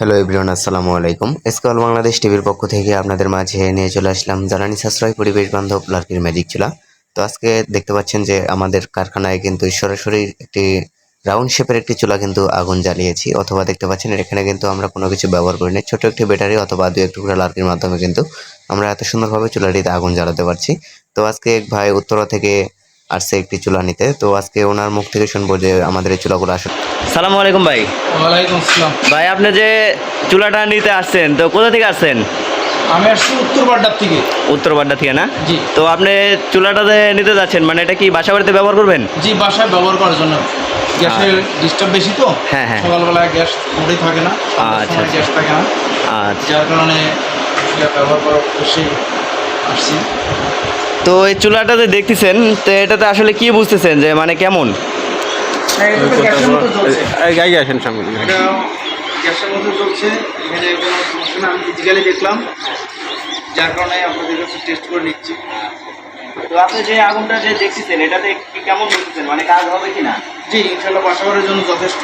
Hello everyone আসসালামু আলাইকুম। এসকাল বাংলাদেশ টিভির পক্ষ থেকে আপনাদের মাঝে নিয়ে চলে আসলাম জ্বালানি সাশ্রয় পরিবেশ বান্ধব লার্কির ম্যাজিক চুলা। তো আজকে দেখতে পাচ্ছেন যে আমাদের কারখানায় কিন্তু সরাসরি একটি রাউন্ড শেপের একটি চুলা কিন্তু আগুন জ্বালিয়েছি, অথবা দেখতে পাচ্ছেন এখানে কিন্তু আমরা কোনো কিছু ব্যবহার করিনি। ছোট একটি ব্যাটারি অথবা দু এক টুকরা লার্কির মাধ্যমে কিন্তু আমরা এত সুন্দরভাবে চুলাটিতে আগুন জ্বালাতে পারছি। তো আজকে এক ভাই উত্তরা থেকে আসছে একটি চুলা নিতে তো আজকে ওনার মুখ থেকে শুনব যে আমাদের এই চুলাগুলো আসলে সালাম আলাইকুম ভাই। ওয়ালাইকুম আসসালাম। ভাই আপনি যে চুলাটা নিতে আসছেন তো কোথা থেকে আসছেন? আমি আসছি উত্তর বাড্ডার থেকে। উত্তর বাড্ডা থেকে না? জি। তো আপনি চুলাটাতে নিতে যাচ্ছেন মানে এটা কি বাসা বাড়িতে ব্যবহার করবেন? জি বাসায় ব্যবহার করার জন্য। গ্যাসের ডিস্টার্ব বেশি তো? হ্যাঁ, হ্যাঁ। সকালবেলায় গ্যাস মোটেই থাকে না আচ্ছা, আচ্ছা। গ্যাস থাকে না। আচ্ছা। যার কারণে ব্যবহার আসছি। তো এই চুলাটাতে দেখতেছেন তো এটাতে আসলে কি বুঝতেছেন যে মানে কেমন? হ্যাঁ, আসেন সামনে। এটা গ্যাসের মতো চলছে এখানে কোনো সমস্যা না। আমি ফিজিক্যালি দেখলাম যার কারণে আপনাদের কাছে টেস্ট করে নিচ্ছি। তো আপনি যে আগুনটা যে দেখতেছেন এটাতে কি কেমন বুঝতেছেন? মানে কাজ হবে কি না জি ইনশাল্লাহ বাসাবাড়ির জন্য যথেষ্ট।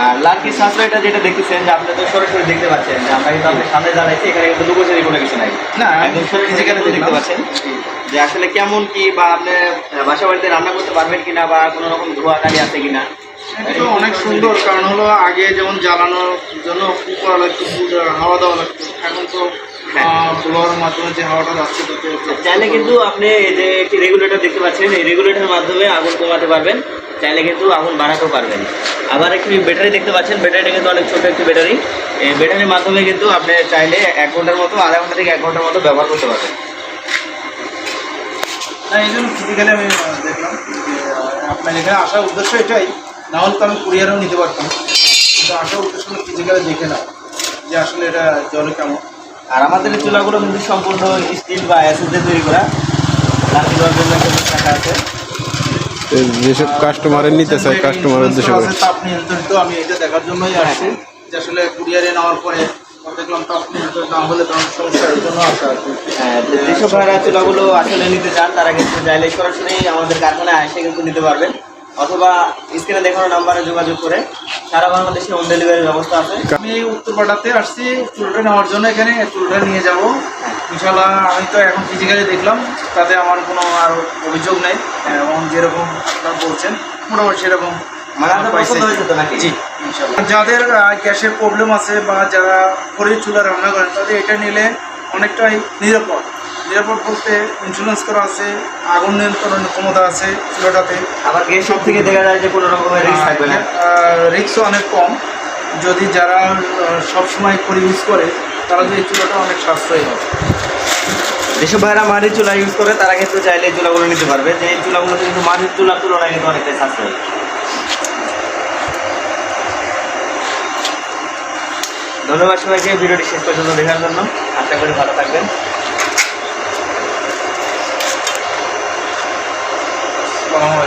আর লার্কি সাশ্রয়টা যেটা দেখতেছেন যে আপনি তো সরাসরি দেখতে পাচ্ছেন যে আমরা কিন্তু আপনার সামনে দাঁড়াইছি এখানে কিন্তু লুকোচুরি কোনো কিছু নাই। না একদম ফিজিক্যালি দেখতে পাচ্ছেন যে আসলে কেমন কি বা আপনি বাসা বাড়িতে রান্না করতে পারবেন কিনা বা কোনো রকম ধোয়া কালি আছে কিনা। এটা অনেক সুন্দর কারণ হলো আগে যেমন জ্বালানোর জন্য করা লাগতো হাওয়া দেওয়া লাগতো। এখন তো হ্যাঁ। ব্লোয়ার মাধ্যমে যে হাওয়াটা যাচ্ছে তাতে চাইলে কিন্তু আপনি এই যে একটি রেগুলেটর দেখতে পাচ্ছেন এই রেগুলেটরের মাধ্যমে আগুন কমাতে পারবেন। চাইলে কিন্তু আগুন বাড়াতেও পারবেন। আবার একটি ব্যাটারি দেখতে পাচ্ছেন ব্যাটারিটা কিন্তু অনেক ছোটো একটি ব্যাটারি এই ব্যাটারির মাধ্যমে কিন্তু আপনি চাইলে এক ঘণ্টার মতো, আধা ঘণ্টা থেকে এক ঘণ্টার মতো ব্যবহার করতে পারবেন। এই জন্য ফিজিক্যালি আমি দেখলাম আপনার এখানে আসার উদ্দেশ্য এটাই, না হলে তো আমি কুরিয়ারেও নিতে পারতাম। কিন্তু আসার উদ্দেশ্য ফিজিক্যালি দেখে না যে আসলে এটা জলে কেমন। আর আমাদের চুলাগুলো কিন্তু সম্পূর্ণ স্টিল বা অ্যাসিড দিয়ে তৈরি করা। লাঠি জন্য শাখা আছে। যেসব কাস্টমারের নিতে চায় কাস্টমারের উদ্দেশ্য তাপ নিয়ন্ত্রিত আমি এটা দেখার জন্যই আসছি যে আসলে কুরিয়ারে নেওয়ার পরে দেখলাম তাপ নিয়ন্ত্রিত না হলে তখন সমস্যা জন্য আসা আর কি হ্যাঁ, যেসব ভাইরা চুলাগুলো আসলে নিতে চান তারা কিন্তু চাইলে সরাসরি আমাদের কারখানায় এসে কিন্তু নিতে পারবেন অথবা স্ক্রিনে দেখানো নাম্বারে যোগাযোগ করে সারা বাংলাদেশে হোম ডেলিভারির ব্যবস্থা আছে। আমি এই উত্তরপাড়াতে আসছি চুলটা নেওয়ার জন্য এখানে চুলটা নিয়ে যাব। ইনশাল্লাহ আমি তো এখন ফিজিক্যালি দেখলাম তাতে আমার কোনো আর অভিযোগ নেই এবং যেরকম আপনারা বলছেন মোটামুটি সেরকম মানে? জি যাদের গ্যাসের প্রবলেম আছে বা যারা খড়ির চুলা রান্না করেন তাদের এটা নিলে অনেকটাই নিরাপদ। নিরাপদ বলতে ইন্স্যুরেন্স করা আছে আগুন নিয়ন্ত্রণের ক্ষমতা আছে চুলাটাতে। আবার গ্যাস সব থেকে দেখা যায় যে কোনো রকমের রিস্ক থাকবে না। রিক্সও অনেক কম। যদি যারা সব সময় করে ইউজ করে তারা যে চুলাটা অনেক সাশ্রয়ী হবে। যেসব ভাইরা মাটির চুলা ইউজ করে তারা কিন্তু চাইলে এই চুলাগুলো নিতে পারবে। যে এই চুলাগুলো কিন্তু মাটির চুলার তুলনায় কিন্তু অনেকটাই সাশ্রয়ী ধন্যবাদ সবাইকে ভিডিওটি শেষ পর্যন্ত দেখার জন্য। আশা করি ভালো থাকবেন। আসসালামু